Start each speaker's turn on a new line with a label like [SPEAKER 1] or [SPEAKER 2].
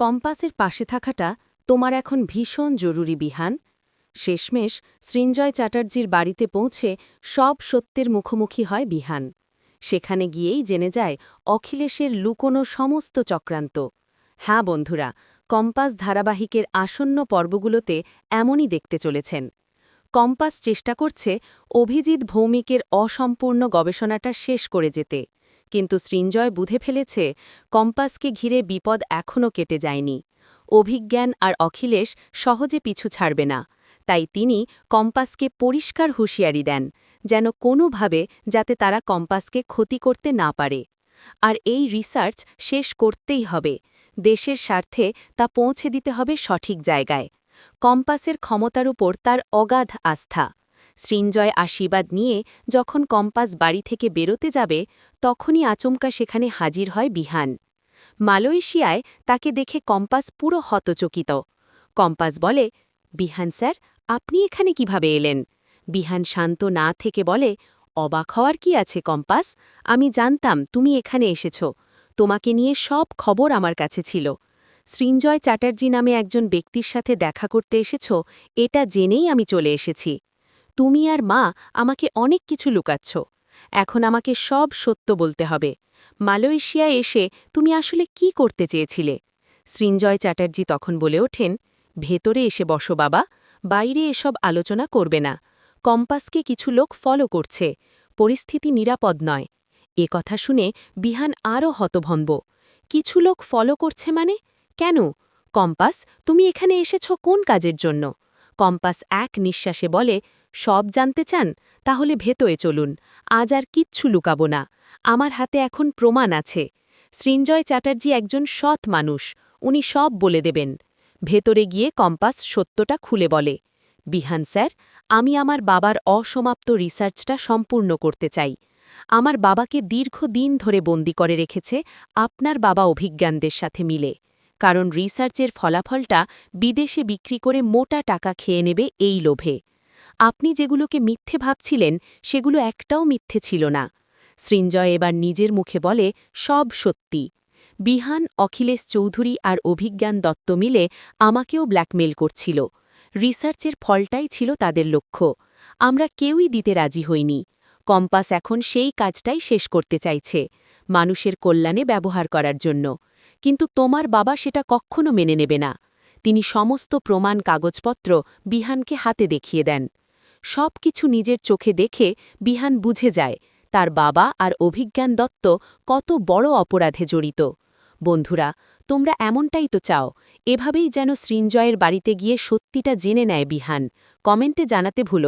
[SPEAKER 1] কম্পাসের পাশে থাকাটা তোমার এখন ভীষণ জরুরি, বিহান। শেষমেশ সৃঞ্জয় চ্যাটার্জির বাড়িতে পৌঁছে সব সত্যের মুখোমুখি হয় বিহান। সেখানে গিয়েই জেনে যায় অখিলেশের লুকোনো সমস্ত চক্রান্ত। হ্যাঁ বন্ধুরা, কম্পাস ধারাবাহিকের আসন্ন পর্বগুলোতে এমনই দেখতে চলেছেন। কম্পাস চেষ্টা করছে অভিজিৎ ভৌমিকের অসম্পূর্ণ গবেষণাটা শেষ করে যেতে। কিন্তু সৃঞ্জয় বুঝে ফেলেছে কম্পাসকে ঘিরে বিপদ এখনও কেটে যায়নি। অভিজ্ঞান আর অখিলেশ সহজে পিছু ছাড়বে না। তাই তিনি কম্পাসকে পরিষ্কার হুঁশিয়ারি দেন, যেন কোনোভাবে যাতে তারা কম্পাসকে ক্ষতি করতে না পারে। আর এই রিসার্চ শেষ করতেই হবে। দেশের স্বার্থে তা পৌঁছে দিতে হবে সঠিক জায়গায়। কম্পাসের ক্ষমতার উপর তার অগাধ আস্থা। সৃঞ্জয় আশীর্বাদ নিয়ে যখন কম্পাস বাড়ি থেকে বেরোতে যাবে, তখনই আচমকা সেখানে হাজির হয় বিহান। মালয়েশিয়ায় তাকে দেখে কম্পাস পুরো হতচকিত। কম্পাস বলে, বিহান স্যার, আপনি এখানে কীভাবে এলেন? বিহান শান্ত না থেকে বলে, অবাক হওয়ার কি আছে কম্পাস? আমি জানতাম তুমি এখানে এসেছ। তোমাকে নিয়ে সব খবর আমার কাছে ছিল। সৃঞ্জয় চ্যাটার্জি নামে একজন ব্যক্তির সাথে দেখা করতে এসেছ, এটা জেনেই আমি চলে এসেছি। তুমি আর মা আমাকে অনেক কিছু লুকাচ্ছ। এখন আমাকে সব সত্য বলতে হবে। মালয়েশিয়ায় এসে তুমি আসলে কি করতে চেয়েছিলে? সৃঞ্জয় চ্যাটার্জি তখন বলে ওঠেন, ভেতরে এসে বসো বাবা, বাইরে এসব আলোচনা করবে না। কম্পাসকে কিছু লোক ফলো করছে। পরিস্থিতি নিরাপদ নয়। এ কথা শুনে বিহান আরও হতভম্ব। কিছু লোক ফলো করছে মানে? কেন? কম্পাস, তুমি এখানে এসেছ কোন কাজের জন্য? কম্পাস এক নিঃশ্বাসে বলে সব জানতে চান, তাহলে ভেতরে চলুন। আজ আর কিচ্ছু লুকাবো না। আমার হাতে এখন প্রমাণ আছে। সৃঞ্জয় চ্যাটার্জি একজন সৎ মানুষ। উনি সব বলে দেবেন। ভেতরে গিয়ে কম্পাস সত্যটা খুলে বলে, বিহান স্যার, আমি আমার বাবার অসমাপ্ত রিসার্চটা সম্পূর্ণ করতে চাই। আমার বাবাকে দীর্ঘদিন ধরে বন্দি করে রেখেছে আপনার বাবা অভিজ্ঞানদের সাথে মিলে। কারণ রিসার্চের ফলাফলটা বিদেশে বিক্রি করে মোটা টাকা খেয়ে নেবে এই লোভে। আপনি যেগুলোকে মিথ্যে ভাবছিলেন, সেগুলো একটাও মিথ্যে ছিল না। সৃঞ্জয় এবার নিজের মুখে বলে, সব সত্যি। বিহান, অখিলেশ চৌধুরী আর অভিজ্ঞান দত্ত মিলে আমাকেও ব্ল্যাকমেল করছিল। রিসার্চের ফলটাই ছিল তাদের লক্ষ্য। আমরা কেউই দিতে রাজি হইনি। কম্পাস এখন সেই কাজটাই শেষ করতে চাইছে, মানুষের কল্যাণে ব্যবহার করার জন্য। কিন্তু তোমার বাবা সেটা কখনো মেনে নেবে না। তিনি সমস্ত প্রমাণ কাগজপত্র বিহানকে হাতে দেখিয়ে দেন। সব কিছু নিজের চোখে দেখে বিহান বুঝে যায়, তার বাবা আর অভিজ্ঞান দত্ত কত বড় অপরাধে জড়িত। বন্ধুরা, তোমরা এমনটাই তো চাও, এভাবেই যেন সৃঞ্জয়ের বাড়িতে গিয়ে সত্যিটা জেনে নেয় বিহান। কমেন্টে জানাতে ভুলো।